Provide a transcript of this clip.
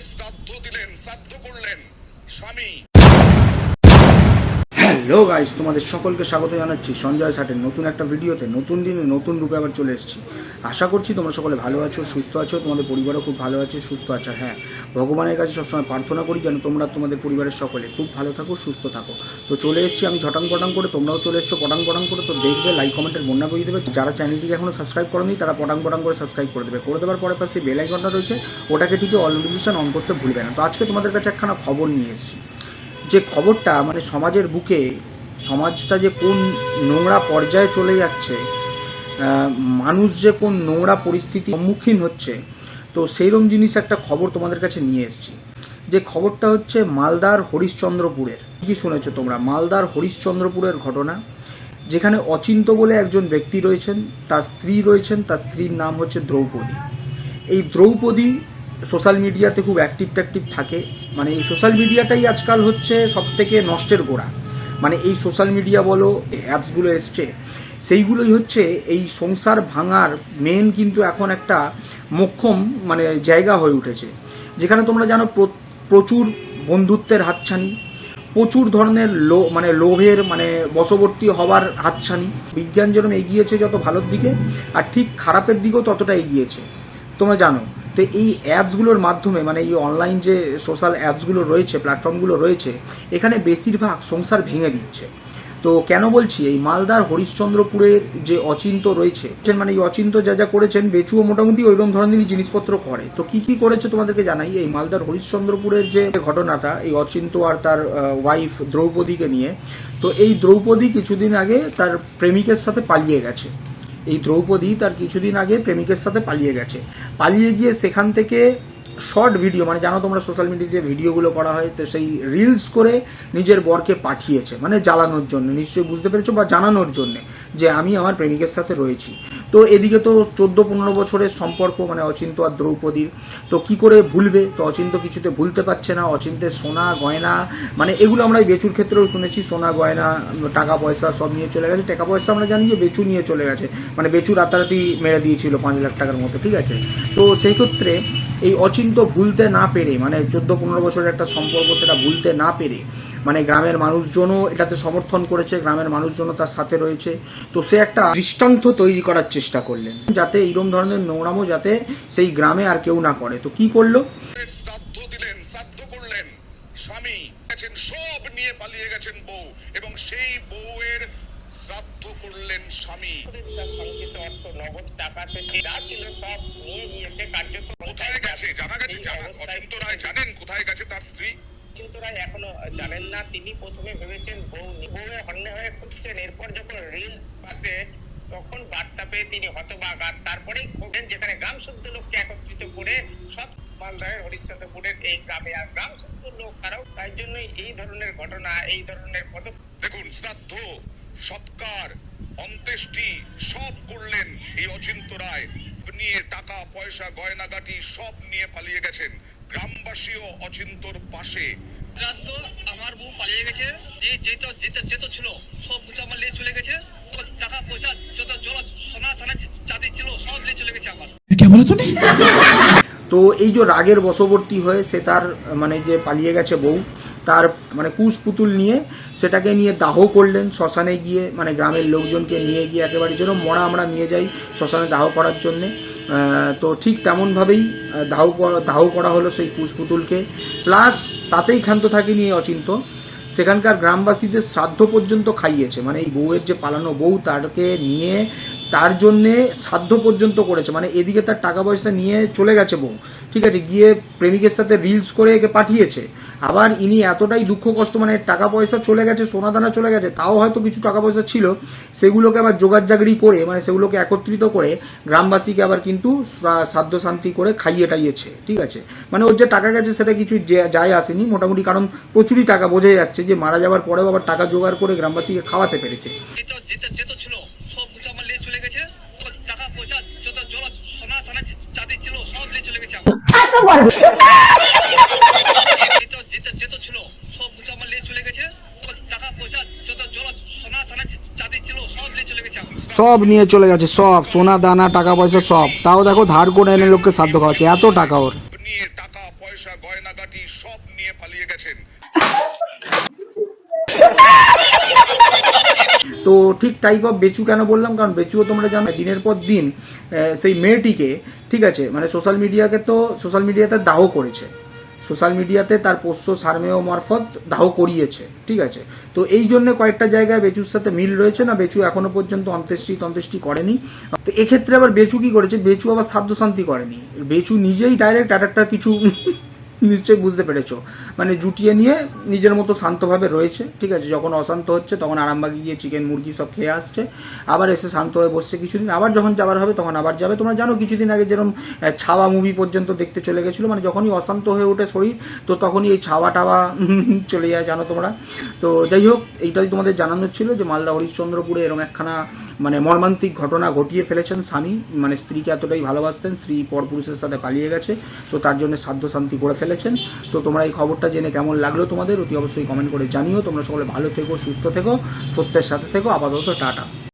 শ্রাদ্ধ দিলেন শ্রাদ্ধ করলেন। স্বামী হ্যালো গাইস, তোমাদের সকলকে স্বাগত জানাচ্ছি সঞ্জয় ষাটের নতুন একটা ভিডিওতে, নতুন দিনে নতুন রূপে আবার চলে এসেছি। আশা করছি তোমরা সকলে ভালো আছো, সুস্থ আছো, তোমাদের পরিবারও খুব ভালো আছে, সুস্থ আছে হ্যাঁ। ভগবানের কাছে সবসময় প্রার্থনা করি যেন তোমরা তোমাদের পরিবারের সকলে খুব ভালো থাকো, সুস্থ থাকো। তো চলে এসেছি আমি ঝটাং পটাং করে, তোমরাও চলে এসছো পটাং পটাং করে, তো দেখবে লাইক কমেন্টের বন্যা করে দেবে। যারা চ্যানেলটিকে এখনও সাবস্ক্রাইব করেনি, তারা পটাং পটাং করে সাবস্ক্রাইব করে দেবে। করে দেওয়ার পরে পাশে বেল আইকনটা রয়েছে, ওটাকে ঠিক অল নোটিফিকেশন অন করতে ভুলবে না। তো আজকে তোমাদের কাছে একখানা খবর নিয়ে এসেছি। যে খবরটা মানে সমাজের বুকে, সমাজটা যে কোন নোংরা পর্যায়ে চলে যাচ্ছে মানুষ যে কোন নোংরা পরিস্থিতির সম্মুখীন হচ্ছে, তো সেইরকম জিনিস একটা খবর তোমাদের কাছে নিয়ে এসেছি। যে খবরটা হচ্ছে মালদার হরিশ্চন্দ্রপুরের। কি শুনেছো তোমরা? মালদার হরিশ্চন্দ্রপুরের ঘটনা, যেখানে অচিন্ত বলে একজন ব্যক্তি রয়েছেন, তার স্ত্রী রয়েছেন, তার স্ত্রীর নাম হচ্ছে দ্রৌপদী। এই দ্রৌপদী সোশ্যাল মিডিয়াতে খুব অ্যাক্টিভ ট্যাক্টিভ থাকে। মানে এই সোশ্যাল মিডিয়াটাই আজকাল হচ্ছে সব থেকে নষ্টের গোড়া। মানে এই সোশ্যাল মিডিয়া বলো অ্যাপসগুলো এসছে, সেইগুলোই হচ্ছে এই সংসার ভাঙার মেন কিন্তু এখন একটা মোক্ষম মানে জায়গা হয়ে উঠেছে। যেখানে তোমরা জানো প্রচুর বন্ধুত্বের হাতছানি, প্রচুর ধরনের লো মানে লোভের মানে বশবর্তী হওয়ার হাতছানি। বিজ্ঞান যেরকম এগিয়েছে যত ভালোর দিকে, আর ঠিক খারাপের দিকেও ততটা এগিয়েছে। তোমরা জানো তো এই অ্যাপসগুলোর মাধ্যমে মানে এই অনলাইন যে সোশ্যাল অ্যাপসগুলো রয়েছে প্ল্যাটফর্মগুলো রয়েছে, এখানে বেশিরভাগ সংসার ভেঙে দিচ্ছে। তো কেন বলছি? এই মালদার হরিশ্চন্দ্রপুরের যে অচিন্ত রয়েছে মানে এই অচিন্ত যা যা করেছেন, বেচুও মোটামুটি ওইরকম ধরনেরই জিনিসপত্র করে। তো কি কি করেছে তোমাদেরকে জানাই? এই মালদার হরিশ্চন্দ্রপুরের যে ঘটনাটা, এই অচিন্ত আর তার ওয়াইফ দ্রৌপদীকে নিয়ে, তো এই দ্রৌপদী কিছুদিন আগে তার প্রেমিকের সাথে পালিয়ে গেছে। এই দ্রৌপদী তার কিছুদিন আগে প্রেমিকের সাথে পালিয়ে গেছে। পালিয়ে গিয়ে সেখান থেকে শর্ট ভিডিও মানে জানো তোমরা সোশ্যাল মিডিয়াতে ভিডিওগুলো করা হয়, তো সেই রিলস করে নিজের বরকে পাঠিয়েছে মানে জ্বালানোর জন্য, নিশ্চয়ই বুঝতে পেরেছ বা জানানোর জন্য। যে আমি আমার প্রেমিকের সাথে রয়েছি। তো এদিকে তো চোদ্দ পনেরো বছরের সম্পর্ক মানে অচিন্ত আর দ্রৌপদীর। তো কি করে ভুলবে? তো অচিন্ত কিছুতে ভুলতে পারছে না। অচিন্তের সোনা, গয়না মানে এগুলো আমরা এই বেচুর ক্ষেত্রেও শুনেছি। সোনা, গয়না, টাকা, পয়সা সব নিয়ে চলে গেছে। টাকা, পয়সা আমরা জানি যে বেচু নিয়ে চলে গেছে। মানে বেচু রাতারাতি মেরে দিয়েছিল পাঁচ লাখ টাকার মতো, ঠিক আছে? তো সেই ক্ষেত্রে এই অচিন্ত ভুলতে না পেরে মানে চোদ্দ পনেরো বছরের একটা সম্পর্ক সেটা ভুলতে না পেরে মানে গ্রামের মানুষজনও এটাতে সমর্থন করেছে, গ্রামের মানুষজনও তার সাথে রয়েছে। তো সে একটা দৃষ্টান্ত তৈরি করার চেষ্টা করলেন, যাতে এইরকম ধরনের নোংরামো যাতে সেই গ্রামে আর কেউ না করে। তো কি করল? পালিয়ে গেছেন বউ, এবং সেই বউয়ের শ্রাদ্ধ করলেন স্বামী। নগদ কোথায় গেছে? জানা জানেন কোথায় গেছে তার স্ত্রী? কিন্তু রায় এখনও জানেন না। তিনি প্রথমে ভেবেছেন বউ বউয়ে হন্যে হয়ে খুঁজছেন। এরপর যখন রিলস পাশে তখন বার্তা পেয়ে তিনি হতবাক। আর তারপরেই খোঁজেন যেখানে গ্রাম শুদ্ধ লোককে একত্রিত করে সব মালদাহের হরিশ্চন্দ্রপুরের এই গ্রামে। আর গ্রাম শুদ্ধ লোক তারাও তাই জন্যই এই ধরনের ঘটনা, এই ধরনের পদক্ষেপ দেখুন, শ্রাদ্ধ, সৎকার, অন্ত্যেষ্টি, সব করলেন এই অচিন্ত রায়। নিয়ে টাকা, পয়সা, গয়নাগাটি সব নিয়ে পালিয়ে গেছেন। গ্রামবাসীও অচিন্তর পাশে। রাত তো আমার বউ পালিয়ে গেছে যে যেটা যেটা যেত ছিল সব কিছু আমার নিয়ে চলে গেছে টাকা পয়সা যত জল সোনা থানা চাঁদি ছিল সব নিয়ে চলে গেছে আমার। তো এই যে রাগের বশবর্তী হয়ে সে তার মানে যে পালিয়ে গেছে বউ তার মানে কুশ পুতুল নিয়ে সেটাকে নিয়ে দাহ করলেন শ্মশানে গিয়ে মানে গ্রামের লোকজনকে নিয়ে গিয়ে একেবারে যেন মরা আমরা নিয়ে যাই শ্মশানে দাহ করার জন্যে। তো ঠিক তেমনভাবেই দাহ করা- দাহ করা হলো সেই কুশপুতুলকে। প্লাস তাতেই ক্ষান্ত থাকেনি এই অচিন্ত। সেখানকার গ্রামবাসীদের শ্রাদ্ধ পর্যন্ত খাইয়েছে। মানে এই বউয়ের যে পালানো বউ, তারকে নিয়ে তার জন্যে সাধ্য পর্যন্ত করেছে। মানে এদিকে তার টাকা পয়সা নিয়ে চলে গেছে বউ। ঠিক আছে? গিয়ে প্রেমিকের সাথে রিলস করে একে পাঠিয়েছে। আবার ইনি এতটাই দুঃখ কষ্ট মানে টাকা পয়সা চলে গেছে সোনা দানা চলে গেছে, তাও হয়তো কিছু টাকা পয়সা ছিল। সেগুলোকে আবার জোগাড় জাগড়ি করে মানে সেগুলোকে একত্রিত করে গ্রামবাসীকে আবার কিন্তু শ্রাদ্ধ শান্তি করে খাইয়ে টাইয়েছে। ঠিক আছে? মানে ওর যে টাকা গেছে সেটা কিছু যায় আসেনি। মোটামুটি কারণ প্রচুরই টাকা বোঝা যাচ্ছে যে, মারা যাওয়ার পরেও আবার টাকা জোগাড় করে গ্রামবাসীকে খাওয়াতে পেরেছে যেটা যেটা যেত ছিল সব কিছু আমার নিয়ে চলে গেছে তো টাকা পয়সা যত জল সোনা থানা চাঁদি ছিল সব নিয়ে চলে সব নিয়ে চলে গেছে। তো টাকা পয়সা যত জল সোনা থানা চাঁদি ছিল সব নিয়ে চলে গেছে সব নিয়ে চলে গেছে সব। সোনা দানা টাকা পয়সা সব। তাও দেখো ধার করে এনে লোককে সাধ্য খাওয়াচ্ছে। এত টাকা ওর। নিয়ে টাকা পয়সা গয়নাগাটি সব নিয়ে পালিয়ে গেছেন। তো ঠিক টাইপ অফ বেচু কেন বললাম? কারণ বেচুও তোমরা জানো দিনের পর দিন সেই মেয়েটিকে ঠিক আছে মানে সোশ্যাল মিডিয়াকে তো সোশ্যাল মিডিয়াতে দাহ করেছে। সোশ্যাল মিডিয়াতে তার পোষ্য সারমেয় মারফত দাহ করিয়েছে, ঠিক আছে। তো এই জন্য কয়েকটা জায়গায় বেচুর সাথে মিল রয়েছে না, বেচু এখনও পর্যন্ত অন্ত্যেষ্টি তন্ত্রেষ্টি করেনি। তো এক্ষেত্রে আবার বেচু কি করেছে? বেচু আবার সাধ্য শান্তি করেনি। বেচু নিজেই ডাইরেক্ট একটা কিছু নিশ্চয়ই বুঝতে পেরেছ। মানে জুটিয়ে নিয়ে নিজের মতো শান্তভাবে রয়েছে, ঠিক আছে? যখন অশান্ত হচ্ছে, তখন আরামবাগে গিয়ে চিকেন মুরগি সব খেয়ে আসছে। আবার এসে শান্ত হয়ে বসছে কিছুদিন। আবার যখন যাবার হবে, তখন আবার যাবে। তোমরা জানো, কিছুদিন আগে যেরকম ছাওয়া মুভি পর্যন্ত দেখতে চলে গেছিল মানে যখনই অশান্ত হয়ে ওঠে শরীর, তো তখনই এই ছাওয়া টাওয়া চলে যায়, জানো তোমরা? তো যাই হোক, এইটাই তোমাদের জানানোর ছিল যে মালদা হরিশ্চন্দ্রপুরে এরকম একখানা মানে মর্মান্তিক ঘটনা ঘটিয়ে ফেলেছেন স্বামী। মানে স্ত্রীকে এতটাই ভালোবাসতেন, স্ত্রী পরপুরুষের সাথে পালিয়ে গেছে, তো তার জন্য সাধ্য শান্তি করে ফেলেছেন। তো তোমরা এই খবরটা জেনে কেমন লাগল তোমাদের, অতি অবশ্যই কমেন্ট করে জানিও। তোমরা সকলে ভালো থেকো, সুস্থ থেকো, সত্যের সাথে থেকো। আপাতত টাটা।